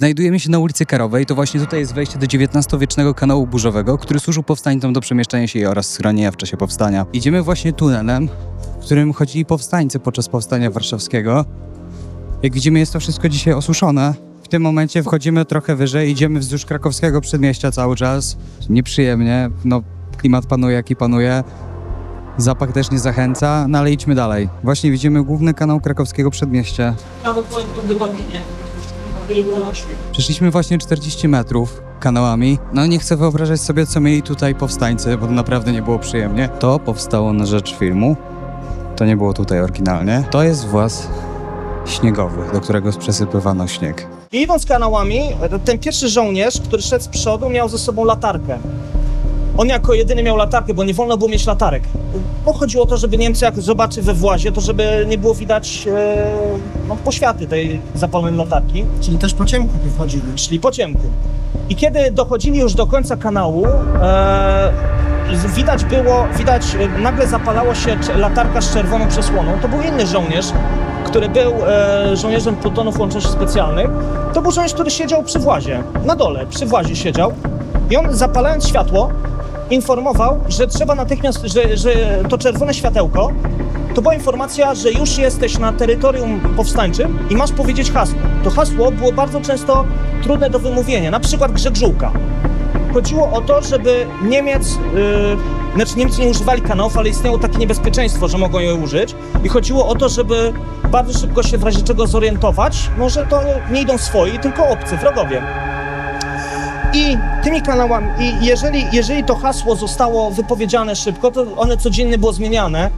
Znajdujemy się na ulicy Karowej, to właśnie tutaj jest wejście do XIX-wiecznego kanału burzowego, który służył powstańcom do przemieszczania się oraz schronienia w czasie powstania. Idziemy właśnie tunelem, w którym chodzili powstańcy podczas powstania warszawskiego. Jak widzimy jest to wszystko dzisiaj osuszone. W tym momencie wchodzimy trochę wyżej, idziemy wzdłuż krakowskiego przedmieścia cały czas. Nieprzyjemnie, no klimat panuje jaki panuje. Zapach też nie zachęca, no ale idźmy dalej. Właśnie widzimy główny kanał krakowskiego przedmieścia. Przeszliśmy właśnie 40 metrów kanałami. No nie chcę wyobrażać sobie, co mieli tutaj powstańcy, bo to naprawdę nie było przyjemnie. To powstało na rzecz filmu. To nie było tutaj oryginalnie. To jest włas śniegowy, do którego przesypywano śnieg. I idąc kanałami, ten pierwszy żołnierz, który szedł z przodu, miał ze sobą latarkę. On jako jedyny miał latarkę, bo nie wolno było mieć latarek. Bo chodziło o to, żeby Niemcy jak zobaczy we włazie, to żeby nie było widać e, no, poświaty tej zapalonej latarki. Czyli też po ciemku tu wchodzili. Szli po ciemku. I kiedy dochodzili już do końca kanału, e, z- widać było, widać, e, nagle zapalało się cz- latarka z czerwoną przesłoną. To był inny żołnierz, który był e, żołnierzem plutonów łączności specjalnych. To był żołnierz, który siedział przy włazie, na dole, przy włazie siedział. I on zapalając światło, informował, że trzeba natychmiast, że, że to czerwone światełko to była informacja, że już jesteś na terytorium powstańczym i masz powiedzieć hasło. To hasło było bardzo często trudne do wymówienia, na przykład Grzegżółka. Chodziło o to, żeby Niemiec, yy, znaczy Niemcy nie używali kanałów, ale istniało takie niebezpieczeństwo, że mogą je użyć. I chodziło o to, żeby bardzo szybko się w razie czego zorientować, no że to nie idą swoi, tylko obcy, wrogowie. I tymi kanałami, i jeżeli, jeżeli to hasło zostało wypowiedziane szybko, to one codziennie było zmieniane.